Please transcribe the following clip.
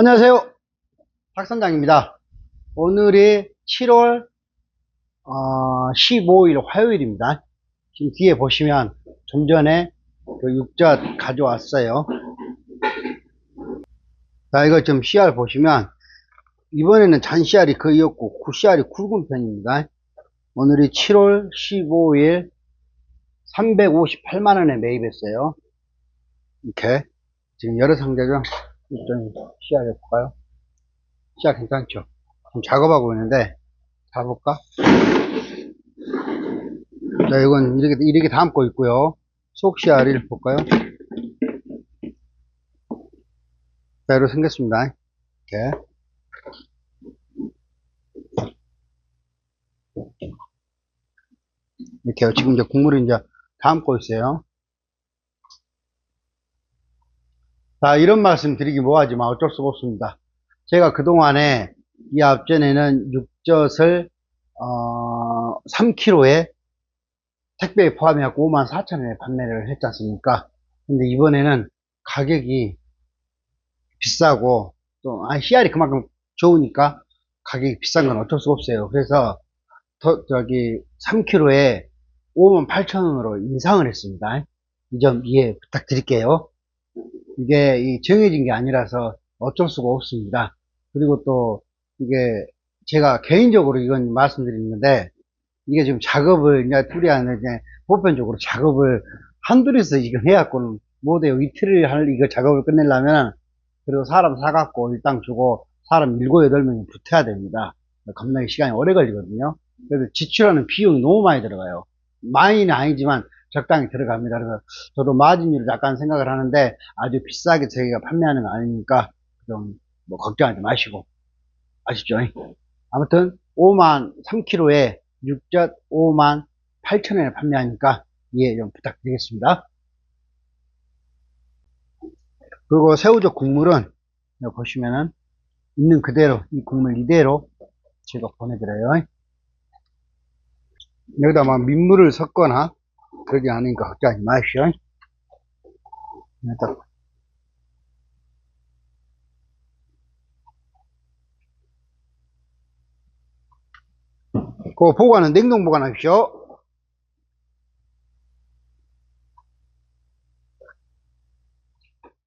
안녕하세요. 박선장입니다. 오늘이 7월 어, 15일 화요일입니다. 지금 뒤에 보시면 좀 전에 그 육젓 가져왔어요. 자, 이거 좀 씨알 보시면 이번에는 잔 씨알이 거의 없고 구 씨알이 굵은 편입니다. 오늘이 7월 15일 358만원에 매입했어요. 이렇게 지금 여러 상자죠. 좀 씨알 해볼까요? 씨알 괜찮죠? 지금 작업하고 있는데 잡아볼까? 자, 이건 이렇게, 이렇게 담고 있고요. 속 씨알을 볼까요? 자, 이렇게 생겼습니다. 이렇게. 이렇게요. 지금 이제 국물을 이제 담고 있어요. 자, 이런 말씀 드리기 뭐하지만 어쩔 수가 없습니다. 제가 그동안에 이 앞전에는 육젓을, 어, 3kg에 택배에 포함해갖고 5만 4천 원에 판매를 했지 않습니까? 근데 이번에는 가격이 비싸고 또, 아, 씨알이 그만큼 좋으니까 가격이 비싼 건 어쩔 수가 없어요. 그래서 더, 저기 3kg에 5만 8천 원으로 인상을 했습니다. 이 점 이해 부탁드릴게요. 이게 이 정해진 게 아니라서 어쩔 수가 없습니다. 그리고 또 이게 제가 개인적으로 이건 말씀드리는데 이게 지금 작업을 이제 둘이 이제 보편적으로 작업을 한둘이서 이거 해갖고는 못해요. 이틀을 할 이거 작업을 끝내려면 그리고 사람 사갖고 일당 주고 사람 일곱 여덟 명이 붙어야 됩니다. 겁나게 시간이 오래 걸리거든요. 그래서 지출하는 비용이 너무 많이 들어가요. 많이는 아니지만 적당히 들어갑니다. 그래서 저도 마진율을 약간 생각을 하는데 아주 비싸게 저희가 판매하는 거 아니니까 좀 뭐 걱정하지 마시고 아시죠? 아무튼 5만 3kg에 육젓 5만 8천원에 판매하니까 이해 좀 부탁드리겠습니다. 그리고 새우젓 국물은 보시면은 있는 그대로 이 국물 이대로 제가 보내드려요. 여기다 막 민물을 섞거나 그러지 않으니까 걱정하지 마시오. 여기다 그 보관은 냉동 보관하십시오.